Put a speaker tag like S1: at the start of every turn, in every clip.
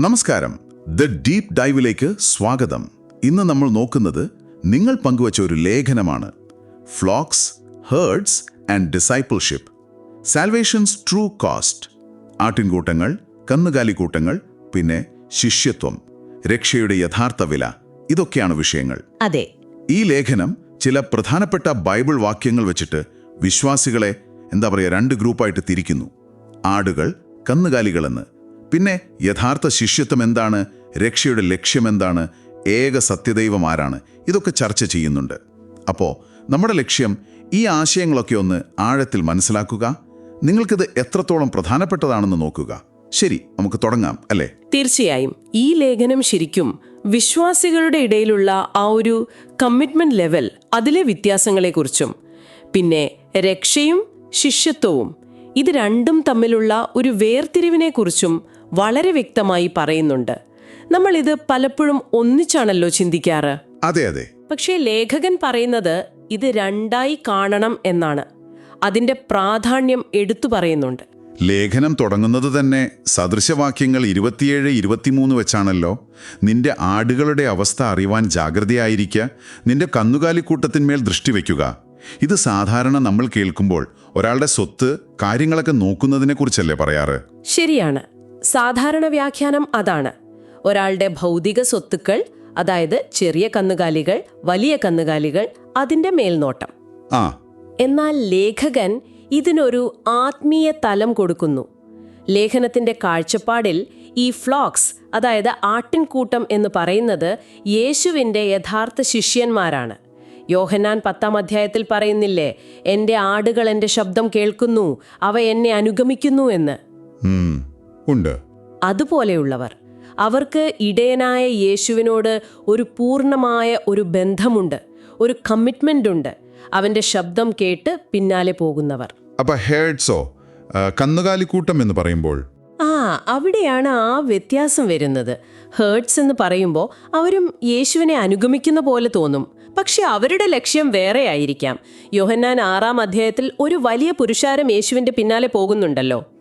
S1: നമസ്കാരം. The deep ഡൈവിലേക്ക് സ്വാഗതം. ഇന്ന് നമ്മൾ നോക്കുന്നത് നിങ്ങൾ പങ്കുവച്ച ഒരു ലേഖനമാണ്. Flocks herds and discipleship salvations true cost ആട്ടിൻകൂട്ടങ്ങൾ കന്നുകാലിക്കൂട്ടങ്ങൾ പിന്നെ ശിഷ്യത്വം. രക്ഷയുടെ യഥാർത്ഥ വില. ഇതൊക്കെയാണ് വിഷയങ്ങൾ.
S2: അതെ.
S1: ഈ ലേഖനം ചില പ്രധാനപ്പെട്ട ബൈബിൾ വാക്യങ്ങൾ വെച്ചിട്ട് വിശ്വാസികളെ എന്താ പറയുക രണ്ട് ഗ്രൂപ്പായിട്ട് തിരിക്കുന്നു. ആടുകൾ കന്നുകാലികളെന്ന്. പിന്നെ യഥാർത്ഥ ശിഷ്യത്വം എന്താണ്? രക്ഷയുടെ ലക്ഷ്യമെന്താണ് ഏക സത്യദൈവം ആരാണ്? ഇതൊക്കെ ചർച്ച ചെയ്യുന്നുണ്ട്. അപ്പോൾ നമ്മുടെ ലക്ഷ്യം ഈ ആശയങ്ങളൊക്കെ ഒന്ന് ആഴത്തിൽ മനസ്സിലാക്കുക. നിങ്ങൾക്കിത് എത്രത്തോളം പ്രധാനപ്പെട്ടതാണെന്ന് നോക്കുക. ശരി നമുക്ക് തുടങ്ങാം അല്ലേ?
S2: തീർച്ചയായും. ഈ ലേഖനം ശരിക്കും വിശ്വാസികളുടെ ഇടയിലുള്ള ആ ഒരു കമ്മിറ്റ്മെന്റ് ലെവൽ അതിലെ വ്യത്യാസങ്ങളെക്കുറിച്ചും പിന്നെ രക്ഷയും ശിഷ്യത്വവും ഇത് രണ്ടും തമ്മിലുള്ള ഒരു വേർതിരിവിനെക്കുറിച്ചും വളരെ വ്യക്തമായി പറയുന്നുണ്ട്. നമ്മൾ ഇത് പലപ്പോഴും ഒന്നിച്ചാണല്ലോ ചിന്തിക്കാറ്.
S1: അതെ അതെ.
S2: പക്ഷേ ലേഖകൻ പറയുന്നത് ഇത് രണ്ടായി കാണണം എന്നാണ്. അതിന്റെ പ്രാധാന്യം എടുത്തു പറയുന്നുണ്ട്.
S1: ലേഖനം തുടങ്ങുന്നത് തന്നെ സദൃശവാക്യങ്ങൾ ഇരുപത്തിയേഴ് ഇരുപത്തിമൂന്ന് വെച്ചാണല്ലോ. നിന്റെ ആടുകളുടെ അവസ്ഥ അറിവാൻ ജാഗ്രതയായിരിക്കുക നിന്റെ കന്നുകാലിക്കൂട്ടത്തിന്മേൽ ദൃഷ്ടി വയ്ക്കുക. ഇത് സാധാരണ നമ്മൾ കേൾക്കുമ്പോൾ ഒരാളുടെ സ്വത്ത് കാര്യങ്ങളൊക്കെ നോക്കുന്നതിനെ കുറിച്ചല്ലേ പറയാറ്?
S2: ശരിയാണ്. സാധാരണ വ്യാഖ്യാനം അതാണ്. ഒരാളുടെ ഭൗതിക സ്വത്തുക്കൾ അതായത് ചെറിയ കന്നുകാലികൾ വലിയ കന്നുകാലികൾ അതിന്റെ മേൽനോട്ടം.
S1: ആ.
S2: എന്നാൽ ലേഖകൻ ഇതിനൊരു ആത്മീയ തലം കൊടുക്കുന്നു. ലേഖനത്തിന്റെ കാഴ്ചപ്പാടിൽ ഈ ഫ്ലോക്സ് അതായത് ആട്ടിൻകൂട്ടം എന്ന് പറയുന്നത് യേശുവിന്റെ യഥാർത്ഥ ശിഷ്യന്മാരാണ്. യോഹന്നാൻ പത്താം അധ്യായത്തിൽ പറയുന്നില്ലേ എന്റെ ആടുകൾ എന്റെ ശബ്ദം കേൾക്കുന്നു അവ എന്നെ അനുഗമിക്കുന്നു എന്ന്.
S1: ഉണ്ട്.
S2: അതുപോലെയുള്ളവർ അവർക്ക് ഇടയനായ യേശുവിനോട് ഒരു പൂർണമായ ഒരു ബന്ധമുണ്ട് ഒരു കമ്മിറ്റ്മെന്റ് ഉണ്ട് അവന്റെ ശബ്ദം കേട്ട് പിന്നാലെ പോകുന്നവർ.
S1: അപ്പൊ ഹേഡ്സോ കന്നുകാലിക്കൂട്ടം എന്ന് പറയുമ്പോൾ?
S2: ആ അവിടെയാണ് ആ വ്യത്യാസം വരുന്നത്. ഹേർട്സ് എന്ന് പറയുമ്പോൾ അവരും യേശുവിനെ അനുഗമിക്കുന്ന പോലെ തോന്നും. പക്ഷെ അവരുടെ ലക്ഷ്യം വേറെയായിരിക്കാം യോഹന്നാൻ ആറാം അധ്യായത്തിൽ ഒരു വലിയ പുരുഷാരം യേശുവിന്റെ പിന്നാലെ പോകുന്നുണ്ടല്ലോ.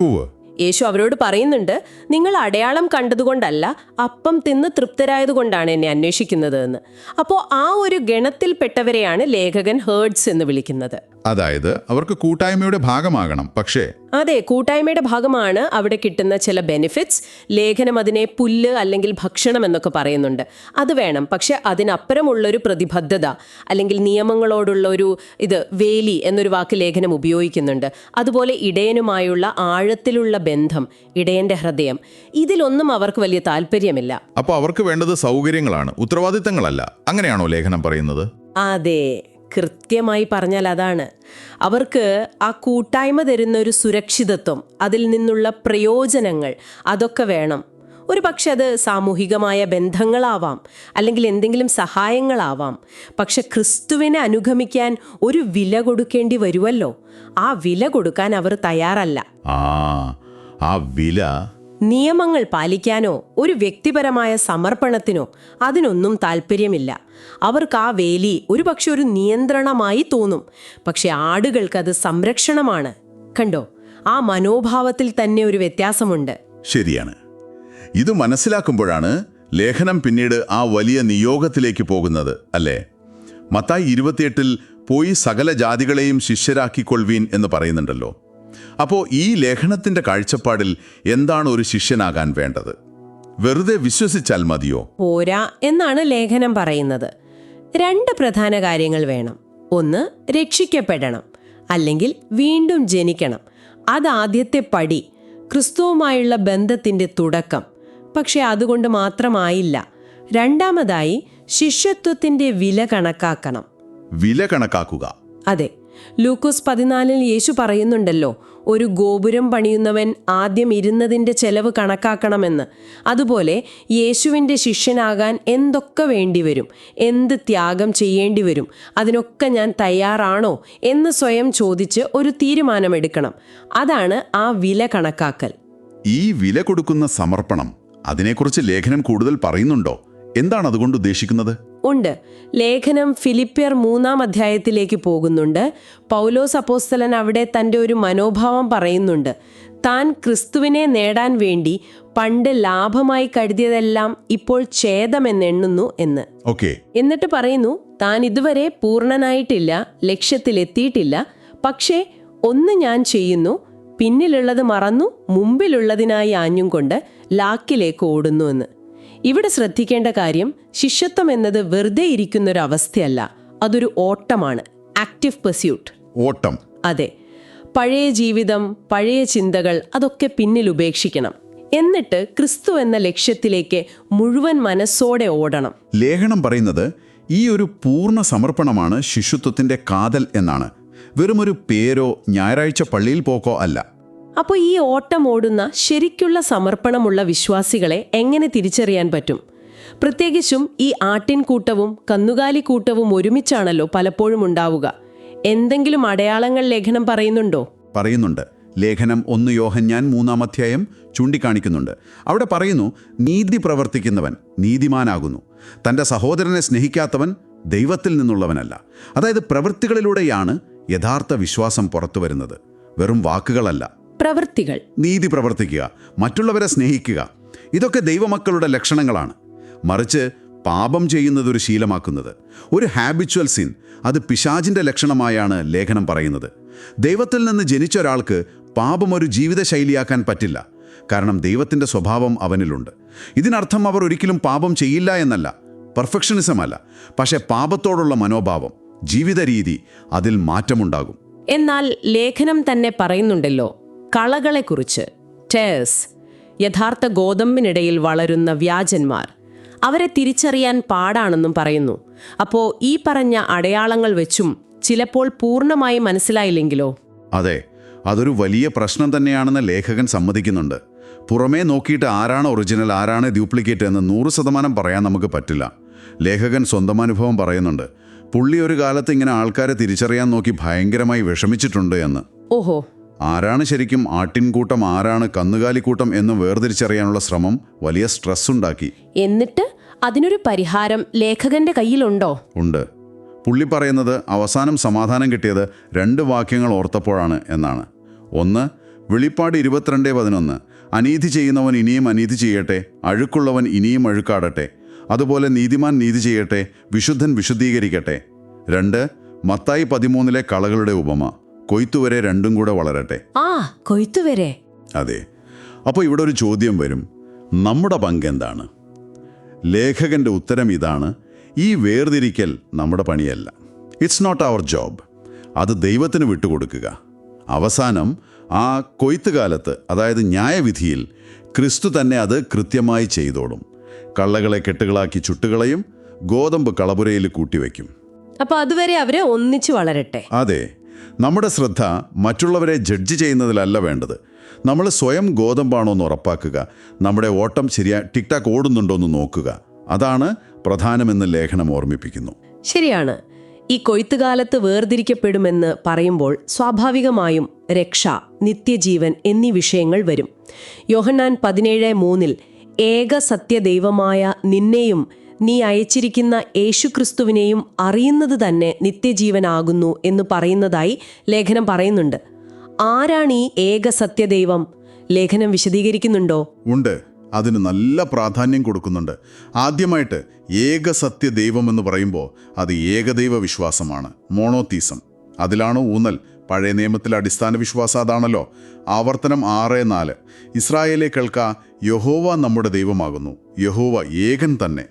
S2: യേശു അവരോട് പറയുന്നുണ്ട് നിങ്ങൾ അടയാളം കണ്ടതുകൊണ്ടല്ല അപ്പം തിന്ന് തൃപ്തരായതുകൊണ്ടാണ് എന്നെ അന്വേഷിക്കുന്നത് എന്ന് അപ്പോൾ ആ ഒരു ഗണത്തിൽപ്പെട്ടവരെയാണ് ലേഖകൻ ഹേർഡ്സ് എന്ന് വിളിക്കുന്നത്.
S1: അതായത് അവർക്ക് കൂട്ടായ്മയുടെ ഭാഗമാകണം. പക്ഷേ
S2: അതെ കൂട്ടായ്മയുടെ ഭാഗമാണ് അവിടെ കിട്ടുന്ന ചില ബെനിഫിറ്റ്സ് ലേഖനം അതിനെ പുല്ല് അല്ലെങ്കിൽ ഭക്ഷണം എന്നൊക്കെ പറയുന്നുണ്ട്. അത് വേണം. പക്ഷെ അതിനപ്പുറമുള്ളൊരു പ്രതിബദ്ധത അല്ലെങ്കിൽ നിയമങ്ങളോടുള്ള ഒരു ഇത് വേലി എന്നൊരു വാക്ക് ലേഖനം ഉപയോഗിക്കുന്നുണ്ട്. അതുപോലെ ഇടയനുമായുള്ള ആഴത്തിലുള്ള ബന്ധം ഇടയന്റെ ഹൃദയം ഇതിലൊന്നും അവർക്ക് വലിയ താല്പര്യമില്ല.
S1: അപ്പോൾ അവർക്ക് വേണ്ടത് സൗകര്യങ്ങളാണ് ഉത്തരവാദിത്തങ്ങളല്ല. അങ്ങനെയാണോ ലേഖനം പറയുന്നത്?
S2: അതെ. കൃത്യമായി പറഞ്ഞാൽ അതാണ്. അവർക്ക് ആ കൂട്ടായ്മ തരുന്ന ഒരു സുരക്ഷിതത്വം അതിൽ നിന്നുള്ള പ്രയോജനങ്ങൾ അതൊക്കെ വേണം. ഒരു പക്ഷെ അത് സാമൂഹികമായ ബന്ധങ്ങളാവാം അല്ലെങ്കിൽ എന്തെങ്കിലും സഹായങ്ങളാവാം. പക്ഷെ ക്രിസ്തുവിനെ അനുഗമിക്കാൻ ഒരു വില കൊടുക്കേണ്ടി വരുമല്ലോ ആ വില കൊടുക്കാൻ അവർ തയ്യാറല്ല.
S1: ആ വില
S2: നിയമങ്ങൾ പാലിക്കാനോ ഒരു വ്യക്തിപരമായ സമർപ്പണത്തിനോ അതിനൊന്നും താല്പര്യമില്ല അവർക്ക് ആ വേലി ഒരുപക്ഷെ ഒരു നിയന്ത്രണമായി തോന്നും. പക്ഷെ ആടുകൾക്ക് അത് സംരക്ഷണമാണ്. കണ്ടോ? ആ മനോഭാവത്തിൽ തന്നെ ഒരു വ്യത്യാസമുണ്ട്.
S1: ശരിയാണ്. ഇത് മനസ്സിലാക്കുമ്പോഴാണ് ലേഖനം പിന്നീട് ആ വലിയ നിയോഗത്തിലേക്ക് പോകുന്നത് അല്ലേ? മത്തായി ഇരുപത്തിയെട്ടിൽ പോയി സകല ജാതികളെയും ശിഷ്യരാക്കിക്കൊള്ളുവീൻ എന്ന് പറയുന്നുണ്ടല്ലോ. അപ്പോൾ ഈ ലേഖനത്തിന്റെ കാഴ്ചപ്പാടിൽ എന്താണ് ഒരു ശിഷ്യനാകാൻ വേണ്ടത്? വെറുതെ വിശ്വസിച്ചാൽ മതിയോ?
S2: പോരാ എന്നാണ് ലേഖനം പറയുന്നത്. രണ്ട് പ്രധാന കാര്യങ്ങൾ വേണം. ഒന്ന് രക്ഷിക്കപ്പെടണം. അല്ലെങ്കിൽ വീണ്ടും ജനിക്കണം. അതാദ്യത്തെ പടി. ക്രിസ്തുവുമായുള്ള ബന്ധത്തിന്റെ തുടക്കം. പക്ഷെ അതുകൊണ്ട് മാത്രമായില്ല. രണ്ടാമതായി ശിഷ്യത്വത്തിന്റെ വില കണക്കാക്കണം.
S1: വില കണക്കാക്കുക.
S2: അതെ ലൂക്കോസ് പതിനാലിൽ യേശു പറയുന്നുണ്ടല്ലോ ഒരു ഗോപുരം പണിയുന്നവൻ ആദ്യം ഇരുന്നതിന്റെ ചെലവ് കണക്കാക്കണമെന്ന്. അതുപോലെ യേശുവിന്റെ ശിഷ്യനാകാൻ എന്തൊക്കെ വേണ്ടിവരും എന്ത് ത്യാഗം ചെയ്യേണ്ടി വരും അതിനൊക്കെ ഞാൻ തയ്യാറാണോ എന്ന് സ്വയം ചോദിച്ച് ഒരു തീരുമാനമെടുക്കണം. അതാണ് ആ വില കണക്കാക്കൽ.
S1: ഈ വില കൊടുക്കുന്ന സമർപ്പണം അതിനെക്കുറിച്ച് ലേഖനം കൂടുതൽ പറയുന്നുണ്ടോ? എന്താണ് അതുകൊണ്ട് ഉദ്ദേശിക്കുന്നത്?
S2: ഉണ്ട്. ലേഖനം ഫിലിപ്പിയർ മൂന്നാം അധ്യായത്തിലേക്ക് പോകുന്നുണ്ട്. പൗലോസ് അപ്പോസ്തലൻ അവിടെ തന്റെ ഒരു മനോഭാവം പറയുന്നുണ്ട്. താൻ ക്രിസ്തുവിനെ നേടാൻ വേണ്ടി പണ്ട് ലാഭമായി കരുതിയതെല്ലാം ഇപ്പോൾ ഛേദമെന്നെണ്ണുന്നു എന്ന്.
S1: ഓക്കെ.
S2: എന്നിട്ട് പറയുന്നു താൻ ഇതുവരെ പൂർണനായിട്ടില്ല ലക്ഷ്യത്തിലെത്തിയിട്ടില്ല. പക്ഷേ ഒന്ന് ഞാൻ ചെയ്യുന്നു പിന്നിലുള്ളത് മറന്നു മുമ്പിലുള്ളതിനായി ആഞ്ഞും കൊണ്ട് ലാക്കിലേക്ക് ഓടുന്നു എന്ന്. ഇവിടെ ശ്രദ്ധിക്കേണ്ട കാര്യം ശിഷ്യത്വം എന്നത് വെറുതെ ഇരിക്കുന്ന ഒരു അവസ്ഥയല്ല അതൊരു ഓട്ടമാണ്. ആക്റ്റീവ് പെർസ്യൂട്ട്
S1: ഓട്ടം.
S2: അതെ. പഴയ ജീവിതം പഴയ ചിന്തകൾ അതൊക്കെ പിന്നിൽ ഉപേക്ഷിക്കണം. എന്നിട്ട് ക്രിസ്തു എന്ന ലക്ഷ്യത്തിലേക്ക് മുഴുവൻ മനസ്സോടെ ഓടണം.
S1: ലേഖനം പറയുന്നത് ഈ ഒരു പൂർണ സമർപ്പണമാണ് ശിശുത്വത്തിന്റെ കാതൽ എന്നാണ്. വെറുമൊരു പേരോ ഞായറാഴ്ച പള്ളിയിൽ പോക്കോ അല്ല.
S2: അപ്പോൾ ഈ ഓട്ടം ഓടുന്ന ശരിക്കുള്ള സമർപ്പണമുള്ള വിശ്വാസികളെ എങ്ങനെ തിരിച്ചറിയാൻ പറ്റും? പ്രത്യേകിച്ചും ഈ ആട്ടിൻകൂട്ടവും കന്നുകാലിക്കൂട്ടവും ഒരുമിച്ചാണല്ലോ പലപ്പോഴും ഉണ്ടാവുക. എന്തെങ്കിലും അടയാളങ്ങൾ ലേഖനം പറയുന്നുണ്ടോ?
S1: പറയുന്നുണ്ട്. ലേഖനം ഒന്ന് യോഹന്യാൻ മൂന്നാം അധ്യായം ചൂണ്ടിക്കാണിക്കുന്നുണ്ട്. അവിടെ പറയുന്നു നീതി പ്രവർത്തിക്കുന്നവൻ നീതിമാനാകുന്നു. തന്റെ സഹോദരനെ സ്നേഹിക്കാത്തവൻ ദൈവത്തിൽ നിന്നുള്ളവനല്ല. അതായത് പ്രവൃത്തികളിലൂടെയാണ് യഥാർത്ഥ വിശ്വാസം പുറത്തു വരുന്നത് വെറും വാക്കുകളല്ല.
S2: പ്രവൃത്തികൾ.
S1: നീതി പ്രവർത്തിക്കുക മറ്റുള്ളവരെ സ്നേഹിക്കുക. ഇതൊക്കെ ദൈവമക്കളുടെ ലക്ഷണങ്ങളാണ്. മറിച്ച് പാപം ചെയ്യുന്നത് ഒരു ശീലമാക്കുന്നത്. ഒരു ഹാബിച്വൽ സിൻ അത് പിശാചിന്റെ ലക്ഷണമായാണ് ലേഖനം പറയുന്നത്. ദൈവത്തിൽ നിന്ന് ജനിച്ച ഒരാൾക്ക് പാപം ഒരു ജീവിതശൈലിയാക്കാൻ പറ്റില്ല. കാരണം ദൈവത്തിന്റെ സ്വഭാവം അവനിലുണ്ട്. ഇതിനർത്ഥം അവർ ഒരിക്കലും പാപം ചെയ്യില്ല എന്നല്ല. പെർഫെക്ഷനിസം അല്ല. പക്ഷേ പാപത്തോടുള്ള മനോഭാവം ജീവിത രീതി അതിൽ മാറ്റമുണ്ടാകും.
S2: എന്നാൽ ലേഖനം തന്നെ പറയുന്നുണ്ടല്ലോ കളകളെക്കുറിച്ച്. ടേഴ്സ് യഥാർത്ഥ ഗോതമ്പിനിടയിൽ വളരുന്ന വ്യാജന്മാർ. അവരെ തിരിച്ചറിയാൻ പാടാണെന്നും പറയുന്നു. അപ്പോൾ ഈ പറഞ്ഞ അടയാളങ്ങൾ വെച്ചും ചിലപ്പോൾ പൂർണമായി മനസ്സിലായില്ലെങ്കിലോ?
S1: അതെ അതൊരു വലിയ പ്രശ്നം തന്നെയാണെന്ന് ലേഖകൻ സമ്മതിക്കുന്നുണ്ട്. പുറമേ നോക്കിയിട്ട് ആരാണ് ഒറിജിനൽ ആരാണ് ഡ്യൂപ്ലിക്കേറ്റ് എന്ന് നൂറ് ശതമാനം പറയാൻ നമുക്ക് പറ്റില്ല. ലേഖകൻ സ്വന്തം അനുഭവം പറയുന്നുണ്ട്. പുള്ളി ഒരു കാലത്ത് ഇങ്ങനെ ആൾക്കാരെ തിരിച്ചറിയാൻ നോക്കി ഭയങ്കരമായി വിഷമിച്ചിട്ടുണ്ട് എന്ന്.
S2: ഓഹോ.
S1: ആരാണ് ശരിക്കും ആട്ടിൻകൂട്ടം ആരാണ് കന്നുകാലിക്കൂട്ടം എന്ന് വേർതിരിച്ചറിയാനുള്ള ശ്രമം വലിയ സ്ട്രെസ് ഉണ്ടാക്കി.
S2: എന്നിട്ട് അതിനൊരു പരിഹാരം ലേഖകന്റെ കയ്യിലുണ്ടോ?
S1: ഉണ്ട്. പുള്ളി പറയുന്നത് അവസാനം സമാധാനം കിട്ടിയത് രണ്ട് വാക്യങ്ങൾ ഓർത്തപ്പോഴാണ് എന്നാണ്. ഒന്ന് വെളിപ്പാട് ഇരുപത്തിരണ്ട് പതിനൊന്ന് അനീതി ചെയ്യുന്നവൻ ഇനിയും അനീതി ചെയ്യട്ടെ അഴുക്കുള്ളവൻ ഇനിയും അഴുക്കാടട്ടെ അതുപോലെ നീതിമാൻ നീതി ചെയ്യട്ടെ വിശുദ്ധൻ വിശുദ്ധീകരിക്കട്ടെ. രണ്ട് മത്തായി പതിമൂന്നിലെ കളകളുടെ ഉപമ. കൊയ്ത്തുവരെ രണ്ടും കൂടെ വളരട്ടെ.
S2: ആ കൊയ്ത്തുവരെ.
S1: അതെ. അപ്പോൾ ഇവിടെ ഒരു ചോദ്യം വരും. നമ്മുടെ പങ്ക് എന്താണ്? ലേഖകന്റെ ഉത്തരം ഇതാണ് ഈ വേർതിരിക്കൽ നമ്മുടെ പണിയല്ല. ഇറ്റ്സ് നോട്ട് അവർ ജോബ് അത് ദൈവത്തിന് വിട്ടുകൊടുക്കുക. അവസാനം ആ കൊയ്ത്തുകാലത്ത് അതായത് ന്യായവിധിയിൽ ക്രിസ്തു തന്നെ അത് കൃത്യമായി ചെയ്തോളും. കള്ളകളെ കെട്ടുകളാക്കി ചുട്ടുകളയും ഗോതമ്പ് കളപുരയിൽ കൂട്ടിവെക്കും.
S2: അപ്പോൾ അതുവരെ അവരെ ഒന്നിച്ചു വളരട്ടെ.
S1: അതെ. നമ്മുടെ ശ്രദ്ധ മറ്റുള്ളവരെ ജഡ്ജ് ചെയ്യുന്നതിലല്ല വേണ്ടത്. നമ്മൾ സ്വയം ഗോതമ്പാണോ എന്ന് ഉറപ്പാക്കുക. നമ്മുടെ ഓട്ടം ശരിയാ ടിക്ടാക്ക് ഓടുന്നുണ്ടോ എന്ന് നോക്കുക. അതാണ് പ്രധാനമെന്ന് ലേഖനം ഓർമ്മിപ്പിക്കുന്നു.
S2: ശരിയാണ്. ഈ കൊയ്ത്തുകാലത്ത് വേർതിരിക്കപ്പെടുമെന്ന് പറയുമ്പോൾ സ്വാഭാവികമായും രക്ഷ നിത്യജീവൻ എന്നീ വിഷയങ്ങൾ വരും. യോഹന്നാൻ പതിനേഴ് മൂന്നിൽ ഏക സത്യദൈവമായ നിന്നെയും നീ അയച്ചിരിക്കുന്ന യേശുക്രിസ്തുവിനെയും അറിയുന്നത് തന്നെ നിത്യജീവനാകുന്നു എന്ന് പറയുന്നതായി ലേഖനം പറയുന്നുണ്ട്. ആരാണ് ഈ ഏക സത്യദൈവം? ലേഖനം വിശദീകരിക്കുന്നുണ്ടോ?
S1: ഉണ്ട്. അതിന് നല്ല പ്രാധാന്യം കൊടുക്കുന്നുണ്ട്. ആദ്യമായിട്ട് ഏക സത്യ ദൈവം എന്ന് പറയുമ്പോൾ അത് ഏകദൈവ വിശ്വാസമാണ്. മോണോതീസം അതിലാണ് ഊന്നൽ. പഴയ നിയമത്തിലെ അടിസ്ഥാന വിശ്വാസം അതാണല്ലോ. ആവർത്തനം ആറ് നാല്. ഇസ്രായേലെ കേൾക്ക യഹോവ നമ്മുടെ ദൈവമാകുന്നു. യഹോവ ഏകൻ തന്നെ.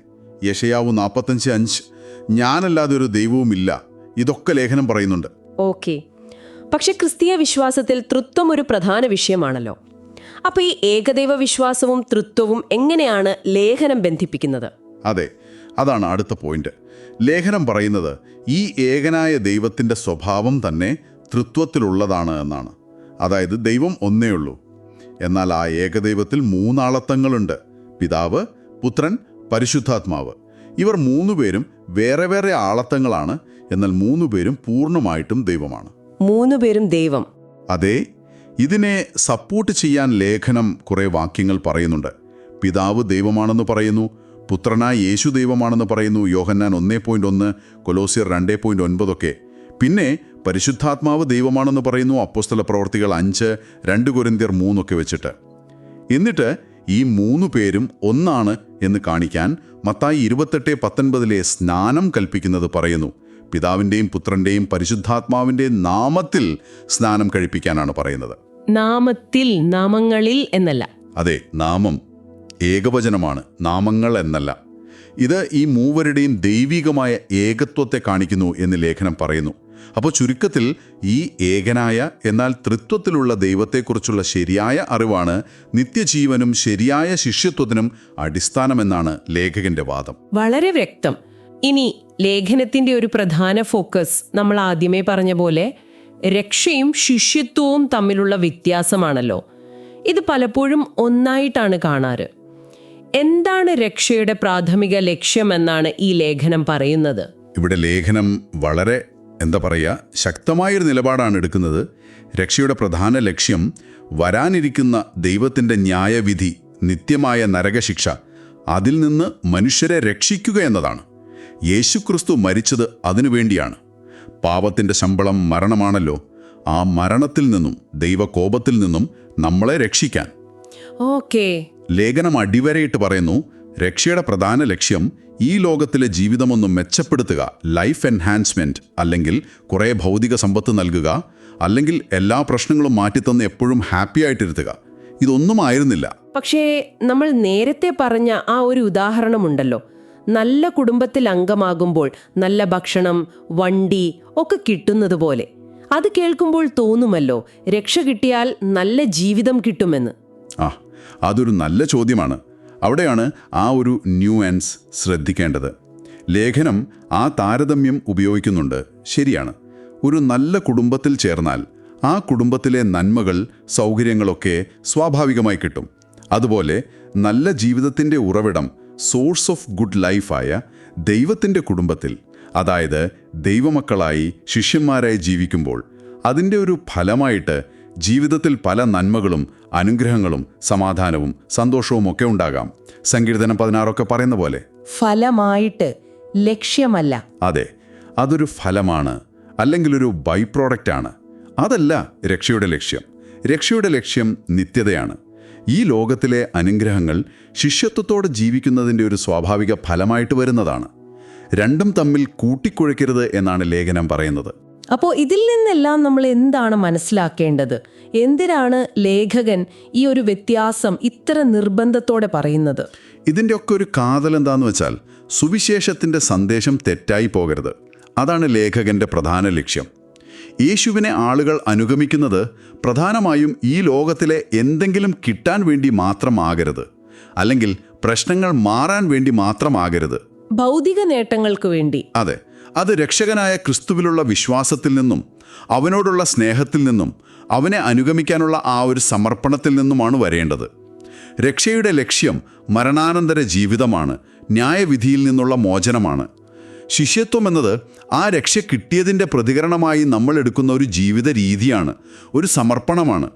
S1: യശയാവു നാൽപ്പത്തഞ്ച് അഞ്ച്. ഞാനല്ലാതെ ഒരു ദൈവവുമില്ല. ഇതൊക്കെ ലേഖനം പറയുന്നുണ്ട്.
S2: ഓക്കെ. പക്ഷെ ക്രിസ്തീയ വിശ്വാസത്തിൽ തൃത്വം ഒരു പ്രധാന വിഷയമാണല്ലോ. അപ്പൊ ഈ ഏകദൈവ വിശ്വാസവും തൃത്വവും എങ്ങനെയാണ് ലേഖനം ബന്ധിപ്പിക്കുന്നത്?
S1: അതെ അതാണ് അടുത്ത പോയിന്റ്. ലേഖനം പറയുന്നത് ഈ ഏകനായ ദൈവത്തിന്റെ സ്വഭാവം തന്നെ തൃത്വത്തിലുള്ളതാണ് എന്നാണ്. അതായത് ദൈവം ഒന്നേയുള്ളൂ. എന്നാൽ ആ ഏകദൈവത്തിൽ മൂന്നാളത്തങ്ങളുണ്ട്. പിതാവ് പുത്രൻ പരിശുദ്ധാത്മാവ്. ഇവർ മൂന്നുപേരും വേറെ വേറെ ആളത്തങ്ങളാണ്. എന്നാൽ മൂന്നുപേരും പൂർണമായിട്ടും ദൈവമാണ്.
S2: മൂന്നു പേരും ദൈവം.
S1: അതെ ഇതിനെ സപ്പോർട്ട് ചെയ്യാൻ ലേഖനം കുറേ വാക്യങ്ങൾ പറയുന്നുണ്ട്. പിതാവ് ദൈവമാണെന്ന് പറയുന്നു പുത്രനായ യേശു ദൈവമാണെന്ന് പറയുന്നു യോഹന്നാൻ ഒന്നേ പോയിന്റ് ഒന്ന് കൊലോസിയർ രണ്ടേ പോയിന്റ് ഒൻപതൊക്കെ പിന്നെ പരിശുദ്ധാത്മാവ് ദൈവമാണെന്ന് പറയുന്നു അപ്പോസ്തല പ്രവർത്തികൾ അഞ്ച് രണ്ട് കുരന്തിയർ മൂന്നൊക്കെ വെച്ചിട്ട്. എന്നിട്ട് ഈ മൂന്നു പേരും ഒന്നാണ് എന്ന് കാണിക്കാൻ മത്തായി ഇരുപത്തെട്ട് പത്തൊൻപതിലെ സ്നാനം കൽപ്പിക്കുന്നത് പറയുന്നു. പിതാവിന്റെയും പുത്രന്റെയും പരിശുദ്ധാത്മാവിന്റെയും നാമത്തിൽ സ്നാനം കഴിപ്പിക്കാനാണ് പറയുന്നത്.
S2: നാമത്തിൽ നാമങ്ങളിൽ എന്നല്ല.
S1: അതെ നാമം ഏകവചനമാണ് നാമങ്ങൾ എന്നല്ല. ഇത് ഈ മൂവരുടെയും ദൈവികമായ ഏകത്വത്തെ കാണിക്കുന്നു എന്ന് ലേഖനം പറയുന്നു. അപ്പോൾ ചുരുക്കത്തിൽ ഈ ഏകനായ എന്നാൽ തൃത്വത്തിലുള്ള ദൈവത്തെക്കുറിച്ചുള്ള ശരിയായ അറിവാണ് നിത്യജീവനും ശരിയായ ശിഷ്യത്വത്തിനും അടിസ്ഥാനമെന്നാണ് ലേഖകന്റെ വാദം.
S2: വളരെ വ്യക്തം. ഇനി ലേഖനത്തിന്റെ ഒരു പ്രധാന ഫോക്കസ് നമ്മൾ ആദ്യമേ പറഞ്ഞ പോലെ രക്ഷയും ശിഷ്യത്വവും തമ്മിലുള്ള വ്യത്യാസമാണല്ലോ. ഇത് പലപ്പോഴും ഒന്നായിട്ടാണ് കാണാറ്. എന്താണ് രക്ഷയുടെ പ്രാഥമിക ലക്ഷ്യമെന്നാണ് ഈ ലേഖനം പറയുന്നത്?
S1: ഇവിടെ ലേഖനം വളരെ എന്താ പറയുക ശക്തമായൊരു നിലപാടാണ് എടുക്കുന്നത്. രക്ഷയുടെ പ്രധാന ലക്ഷ്യം വരാനിരിക്കുന്ന ദൈവത്തിന്റെ ന്യായവിധി നിത്യമായ നരകശിക്ഷ അതിൽ നിന്ന് മനുഷ്യരെ രക്ഷിക്കുക എന്നതാണ്. യേശുക്രിസ്തു മരിച്ചത് അതിനുവേണ്ടിയാണ് പാപത്തിന്റെ ശമ്പളം മരണമാണല്ലോ. ആ മരണത്തിൽ നിന്നും ദൈവകോപത്തിൽ നിന്നും നമ്മളെ രക്ഷിക്കാൻ.
S2: ഓക്കെ.
S1: ലേഖനം അടിവരയിട്ട് പറയുന്നു രക്ഷയുടെ പ്രധാന ലക്ഷ്യം ഈ ലോകത്തിലെ ജീവിതമൊന്നും മെച്ചപ്പെടുത്തുക ലൈഫ് എൻഹാൻസ്മെന്റ് അല്ലെങ്കിൽ കുറേ ഭൗതിക സമ്പത്ത് നൽകുക അല്ലെങ്കിൽ എല്ലാ പ്രശ്നങ്ങളും മാറ്റിത്തന്ന് എപ്പോഴും ഹാപ്പി ആയിട്ടിരുത്തുക. ഇതൊന്നും ആയിരുന്നില്ല.
S2: പക്ഷേ നമ്മൾ നേരത്തെ പറഞ്ഞ ആ ഒരു ഉദാഹരണമുണ്ടല്ലോ. നല്ല കുടുംബത്തിൽ അംഗമാകുമ്പോൾ നല്ല ഭക്ഷണം വണ്ടി ഒക്കെ കിട്ടുന്നത് പോലെ അത് കേൾക്കുമ്പോൾ തോന്നുമല്ലോ രക്ഷ കിട്ടിയാൽ നല്ല ജീവിതം കിട്ടുമെന്ന്.
S1: ആ അതൊരു നല്ല ചോദ്യമാണ്. അവിടെയാണ് ആ ഒരു ന്യൂആൻസ് ശ്രദ്ധിക്കേണ്ടത്. ലേഖനം ആ താരതമ്യം ഉപയോഗിക്കുന്നുണ്ട്. ശരിയാണ്. ഒരു നല്ല കുടുംബത്തിൽ ചേർന്നാൽ ആ കുടുംബത്തിലെ നന്മകൾ സൗകര്യങ്ങളൊക്കെ സ്വാഭാവികമായി കിട്ടും. അതുപോലെ നല്ല ജീവിതത്തിന്റെ ഉറവിടം സോഴ്സ് ഓഫ് ഗുഡ് ലൈഫായ ദൈവത്തിന്റെ കുടുംബത്തിൽ അതായത് ദൈവമക്കളായി ശിഷ്യന്മാരായി ജീവിക്കുമ്പോൾ അതിന്റെ ഒരു ഫലമായിട്ട് ജീവിതത്തിൽ പല നന്മകളും അനുഗ്രഹങ്ങളും സമാധാനവും സന്തോഷവും ഒക്കെ ഉണ്ടാകാം. സങ്കീർത്തനം പതിനാറൊക്കെ പറയുന്ന പോലെ.
S2: ഫലമായിട്ട് ലക്ഷ്യമല്ല.
S1: അതെ അതൊരു ഫലമാണ് അല്ലെങ്കിൽ ഒരു ബൈ പ്രോഡക്റ്റ് ആണ്. അതല്ല രക്ഷയുടെ ലക്ഷ്യം. രക്ഷയുടെ ലക്ഷ്യം നിത്യതയാണ്. ഈ ലോകത്തിലെ അനുഗ്രഹങ്ങൾ ശിഷ്യത്വത്തോടെ ജീവിക്കുന്നതിന്റെ ഒരു സ്വാഭാവിക ഫലമായിട്ട് വരുന്നതാണ്. രണ്ടും തമ്മിൽ കൂട്ടിക്കുഴയ്ക്കരുത് എന്നാണ് ലേഖനം പറയുന്നത്.
S2: അപ്പോൾ ഇതിൽ നിന്നെല്ലാം നമ്മൾ എന്താണ് മനസ്സിലാക്കേണ്ടത്? എന്തിനാണ് ലേഖകൻ ഈ ഒരു വ്യത്യാസം ഇത്ര നിർബന്ധത്തോടെ പറയുന്നത്?
S1: ഇതിന്റെ ഒക്കെ ഒരു കാതൽ എന്താന്ന് വെച്ചാൽ സുവിശേഷത്തിന്റെ സന്ദേശം തെറ്റായി പോകരുത്. അതാണ് ലേഖകന്റെ പ്രധാന ലക്ഷ്യം. യേശുവിനെ ആളുകൾ അനുഗമിക്കുന്നത് പ്രധാനമായും ഈ ലോകത്തിലെ എന്തെങ്കിലും കിട്ടാൻ വേണ്ടി മാത്രമാകരുത്. അല്ലെങ്കിൽ പ്രശ്നങ്ങൾ മാറാൻ വേണ്ടി മാത്രമാകരുത്.
S2: ഭൗതിക നേട്ടങ്ങൾക്ക് വേണ്ടി.
S1: അതെ. അത് രക്ഷകനായ ക്രിസ്തുവിലുള്ള വിശ്വാസത്തിൽ നിന്നും അവനോടുള്ള സ്നേഹത്തിൽ നിന്നും അവനെ അനുഗമിക്കാനുള്ള ആ ഒരു സമർപ്പണത്തിൽ നിന്നുമാണ് വരേണ്ടത്. രക്ഷയുടെ ലക്ഷ്യം മരണാനന്തര ജീവിതമാണ് ന്യായവിധിയിൽ നിന്നുള്ള മോചനമാണ്. ശിഷ്യത്വം എന്നത് ആ രക്ഷ കിട്ടിയതിന്റെ പ്രതികരണമായി നമ്മൾ എടുക്കുന്ന ഒരു ജീവിത രീതിയാണ് ഒരു സമർപ്പണമാണ്.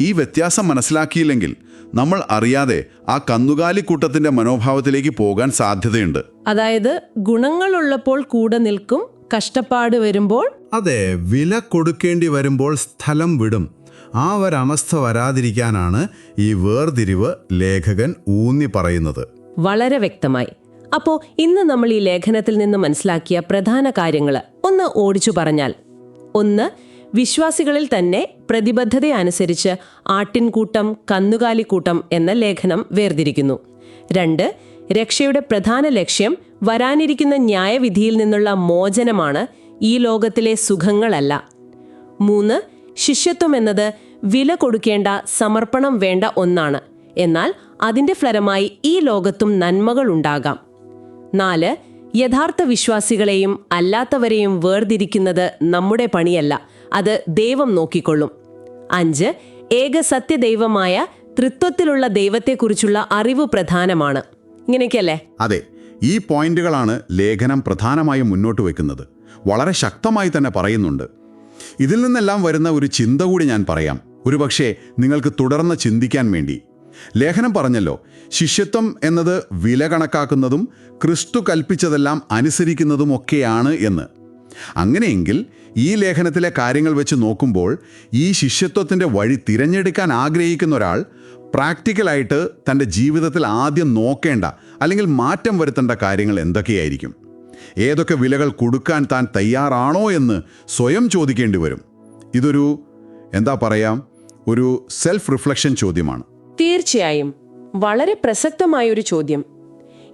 S1: ഈ വ്യത്യാസം മനസ്സിലാക്കിയില്ലെങ്കിൽ നമ്മൾ അറിയാതെ ആ കന്നുകാലി കൂട്ടത്തിന്റെ മനോഭാവത്തിലേക്ക് പോകാൻ സാധ്യതയുണ്ട്.
S2: അതായത് ഗുണങ്ങളുള്ളപ്പോൾ കൂടെ നിൽക്കും കഷ്ടപ്പാട് വരുമ്പോൾ
S3: അതെ വില കൊടുക്കേണ്ടി വരുമ്പോൾ സ്ഥലം വിടും. ആ ഒരവസ്ഥ വരാതിരിക്കാനാണ് ഈ വേർതിരിവ് ലേഖകൻ ഊന്നി പറയുന്നത്.
S2: വളരെ വ്യക്തമായി. അപ്പോൾ ഇന്ന് നമ്മൾ ഈ ലേഖനത്തിൽ നിന്ന് മനസ്സിലാക്കിയ പ്രധാന കാര്യങ്ങൾ ഒന്ന് ഓടിച്ചു പറഞ്ഞാൽ. ഒന്ന് വിശ്വാസികളിൽ തന്നെ പ്രതിബദ്ധത അനുസരിച്ച് ആട്ടിൻകൂട്ടം കന്നുകാലിക്കൂട്ടം എന്ന ലേഖനം വേർതിരിക്കുന്നു. രണ്ട് രക്ഷയുടെ പ്രധാന ലക്ഷ്യം വരാനിരിക്കുന്ന ന്യായവിധിയിൽ നിന്നുള്ള മോചനമാണ് ഈ ലോകത്തിലെ സുഖങ്ങളല്ല. മൂന്ന് ശിഷ്യത്വം എന്നത് വില കൊടുക്കേണ്ട സമർപ്പണം വേണ്ട ഒന്നാണ്. എന്നാൽ അതിന്റെ ഫലമായി ഈ ലോകത്തും നന്മകൾ ഉണ്ടാകാം. നാല് യഥാർത്ഥ വിശ്വാസികളെയും അല്ലാത്തവരെയും വേർതിരിക്കുന്നത് നമ്മുടെ പണിയല്ല. അത് ദൈവം നോക്കിക്കൊള്ളും. അഞ്ച് ഏക സത്യ ദൈവമായ തൃത്വത്തിലുള്ള ദൈവത്തെക്കുറിച്ചുള്ള അറിവ് പ്രധാനമാണ്. ഇങ്ങനെയൊക്കെയല്ലേ?
S1: അതെ ഈ പോയിന്റുകളാണ് ലേഖനം പ്രധാനമായും മുന്നോട്ട് വയ്ക്കുന്നത് വളരെ ശക്തമായി തന്നെ പറയുന്നുണ്ട്. ഇതിൽ നിന്നെല്ലാം വരുന്ന ഒരു ചിന്ത കൂടി ഞാൻ പറയാം. ഒരുപക്ഷെ നിങ്ങൾക്ക് തുടർന്ന് ചിന്തിക്കാൻ വേണ്ടി. ലേഖനം പറഞ്ഞല്ലോ ശിഷ്യത്വം എന്നത് വില കണക്കാക്കുന്നതും ക്രിസ്തു കൽപ്പിച്ചതെല്ലാം അനുസരിക്കുന്നതുമൊക്കെയാണ് എന്ന്. അങ്ങനെയെങ്കിൽ ഈ ലേഖനത്തിലെ കാര്യങ്ങൾ വെച്ച് നോക്കുമ്പോൾ ഈ ശിഷ്യത്വത്തിന്റെ വഴി തിരഞ്ഞെടുക്കാൻ ആഗ്രഹിക്കുന്ന ഒരാൾ പ്രാക്ടിക്കലായിട്ട് തന്റെ ജീവിതത്തിൽ ആദ്യം നോക്കേണ്ട അല്ലെങ്കിൽ മാറ്റം വരുത്തേണ്ട കാര്യങ്ങൾ എന്തൊക്കെയായിരിക്കും? ഏതൊക്കെ വിലകൾ കൊടുക്കാൻ താൻ തയ്യാറാണോ എന്ന് സ്വയം ചോദിക്കേണ്ടി വരും. ഇതൊരു എന്താ പറയാം ഒരു സെൽഫ് റിഫ്ലക്ഷൻ ചോദ്യമാണ്.
S2: തീർച്ചയായും. വളരെ പ്രസക്തമായ ഒരു ചോദ്യം.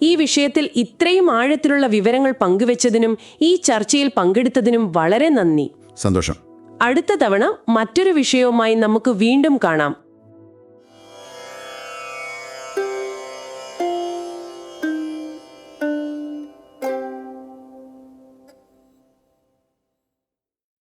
S2: ഈ വിഷയത്തിൽ ഇത്രയും ആഴത്തിലുള്ള വിവരങ്ങൾ പങ്കുവച്ചതിനും ഈ ചർച്ചയിൽ പങ്കെടുത്തതിനും വളരെ നന്ദി.
S1: സന്തോഷം.
S2: അടുത്ത തവണ മറ്റൊരു വിഷയവുമായി നമുക്ക് വീണ്ടും കാണാം.